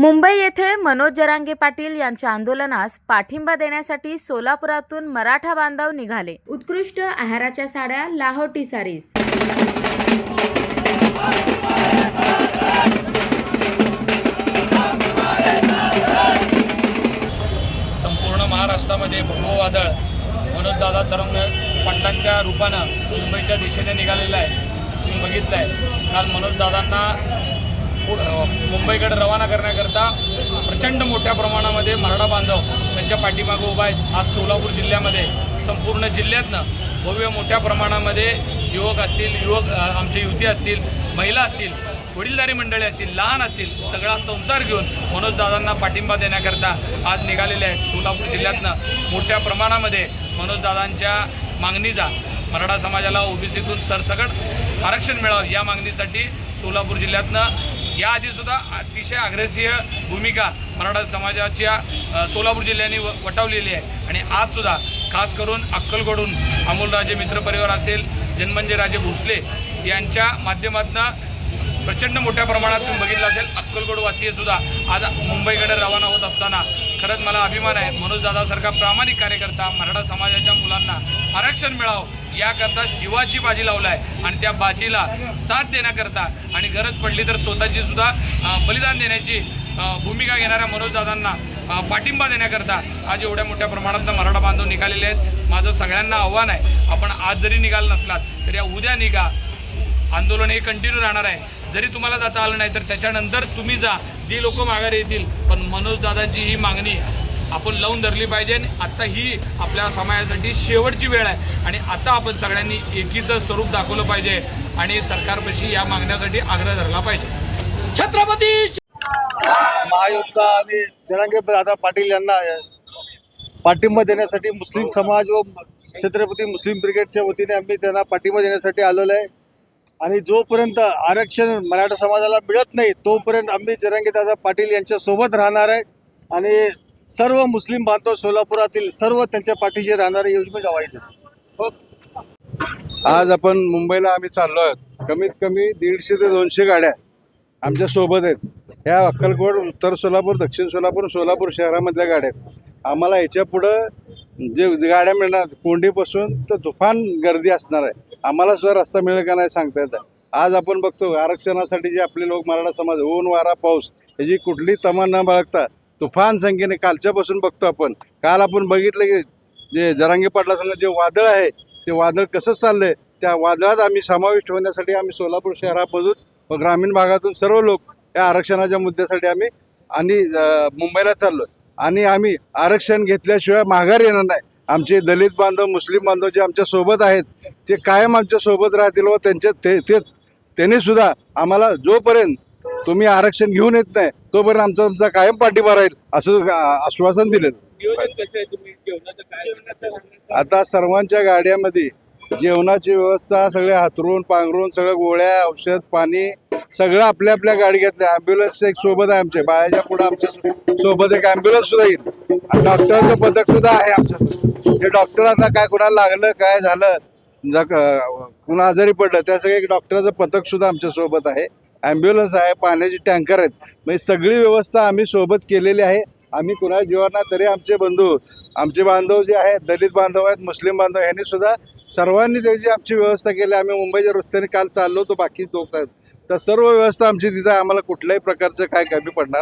मुंबई येथे मनोज जरांगे पाटील यांच्या आंदोलनास पाठिंबा देण्यासाठी सोलापुरातून मराठा बांधव निघाले. उत्कृष्ट आहाराच्या साड्या लाहोटी सारीज संपूर्ण महाराष्ट्रामध्ये भगव वादळ मनोजदादा तरंग पाटलांच्या रूपानं मुंबईच्या दिशेने निघालेलं आहे. तुम्ही बघितलं आहे काल मनोजदादांना मुंबईकडे रवाना करण्याकरता प्रचंड मोठ्या प्रमाणामध्ये मराठा बांधव त्यांच्या पाठीमागं उभा आहेत. आज सोलापूर जिल्ह्यामध्ये संपूर्ण जिल्ह्यातनं भव्य मोठ्या प्रमाणामध्ये युवक असतील युवक आमचे युवती असतील महिला असतील वडीलधारी मंडळी असतील लहान असतील सगळा संसार घेऊन मनोजदादांना पाठिंबा देण्याकरता आज निघालेले आहेत. सोलापूर जिल्ह्यातनं मोठ्या प्रमाणामध्ये मनोजदादांच्या मागणीचा मराठा समाजाला ओबीसीतून सरसकट आरक्षण मिळावं या मागणीसाठी सोलापूर जिल्ह्यातनं याआधीसुद्धा अतिशय अग्रेसिव्ह भूमिका मराठा समाजाच्या सोलापूर जिल्ह्याने व वटावलेली आहे. आणि आजसुद्धा खास करून अक्कलकडून अमोलराजे मित्रपरिवार असतील जन्मंजय राजे भोसले यांच्या माध्यमातून प्रचंड मोठ्या प्रमाणात तुम्ही बघितलं असेल अक्कलकोटवासीय सुद्धा आज मुंबईकडे रवाना होत असताना खरंच मला अभिमान आहे. मनोज दादासारखा प्रामाणिक कार्यकर्ता मराठा समाजाच्या मुलांना आरक्षण मिळावं याकरता जीवाची बाजी लावला आहे आणि त्या बाजीला साथ देण्याकरता आणि गरज पडली तर स्वतःची सुद्धा बलिदान देण्याची भूमिका घेणाऱ्या मनोजदादांना पाठिंबा देण्याकरता आज एवढ्या मोठ्या प्रमाणात मराठा बांधव निघालेले आहेत. माझं सगळ्यांना आव्हान आहे आपण आज जरी निघाल नसलात तरी उद्या निघा. आंदोलन हे कंटिन्यू राहणार आहे. जरी तुम्हाला जाता आलं नाही तर त्याच्यानंतर तुम्ही जा. ती लोक माघारी येतील पण मनोजदादाची ही मागणी आपण लावून धरली पाहिजे आणि आत्ता ही आपल्या समाजासाठी शेवटची वेळ आहे. आणि आता आपण सगळ्यांनी एकीचं स्वरूप दाखवलं पाहिजे आणि सरकारपाशी या मागण्यासाठी आग्रह धरला पाहिजे. छत्रपती महायोद्धा आणि जरांगे दादा पाटील यांना पाठिंबा देण्यासाठी मुस्लिम समाज व छत्रपती मुस्लिम ब्रिगेडच्या वतीने आम्ही त्यांना पाठिंबा देण्यासाठी आलेलो आहे. आणि जोपर्यंत आरक्षण मराठा समाजाला मिळत नाही तोपर्यंत आम्ही जरांगीदादा पाटील यांच्या सोबत राहणार आहे. आणि सर्व मुस्लिम बांधव सोलापुरातील सर्व त्यांच्या पाठीशी राहणारे योजना गवाही देतो आज आपण मुंबईला आम्ही चाललो आहोत. कमीत कमी दीडशे ते दोनशे गाड्या आमच्यासोबत आहेत. ह्या अक्कलकोट उत्तर सोलापूर दक्षिण सोलापूर सोलापूर शहरामधल्या गाड्या आहेत. आम्हाला ह्याच्या पुढं जे गाड्या मिळणार कोंडीपासून तर तुफान गर्दी असणार आहे. आम्हाला सुद्धा रस्ता मिळेल का नाही सांगता येतं आज आपण बघतो आरक्षणासाठी जे आपले लोक मराठा समाज ऊन वारा पाऊस ह्याची कुठली तमा न बाळगता तुफान संख्येने कालच्यापासून बघतो आपण. काल आपण बघितलं की जे जरांगे पाटला संघ जे वादळ आहे ते वादळ कसं चाललंय त्या वादळात आम्ही समाविष्ट होण्यासाठी आम्ही सोलापूर शहरामधून व ग्रामीण भागातून सर्व लोक या आरक्षणाच्या मुद्द्यासाठी आम्ही आणि मुंबईला चाललो आणि आम्ही आरक्षण घेतल्याशिवाय माघार येणार नाही. आमचे दलित बांधव मुस्लिम बांधव जे आमच्यासोबत आहेत ते कायम आमच्यासोबत राहतील व त्यांच्या ते ते त्यांनी सुद्धा आम्हाला जोपर्यंत तुम्ही आरक्षण घेऊन येत नाही तोपर्यंत आमचा तुमचा कायम पाठिंबा राहील असं आश्वासन दिलं नियोजन कसं आहे तुम्ही? जेवणाचं काय आता सर्वांच्या गाड्यामध्ये जेवणाची व्यवस्था सगळे हातरून पांघरून सगळं गोळ्या औषध पाणी सगळं आपल्या आपल्या गाडी घेतल्या. ॲम्ब्युलन्स एक सोबत आहे आमच्या बाळाच्या पुढे आमच्यासोबत एक ॲम्ब्युलन्स सुद्धा येईल. आणि डॉक्टरचं पथक सुद्धा आहे आमच्या. ते डॉक्टर आता काय कोणाला लागलं काय झालं जग कुणा आजारी पडलं त्या एक डॉक्टरचं पथक सुद्धा आहे. ॲम्ब्युलन्स आहे पाण्याचे टँकर आहेत. म्हणजे सगळी व्यवस्था आम्ही सोबत केलेली आहे. आम्ही कुणा जीवांना तरी आमचे बंधू आमचे बांधव जे आहेत दलित बांधव आहेत मुस्लिम बांधव यांनी सुद्धा सर्वांनी त्याची आमची व्यवस्था केली. आम्ही मुंबईच्या रस्त्याने काल चाललो होतो बाकी लोक आहेत. तर सर्व व्यवस्था आमची तिथं आम्हाला कुठल्याही प्रकारचं काय कमी पडणार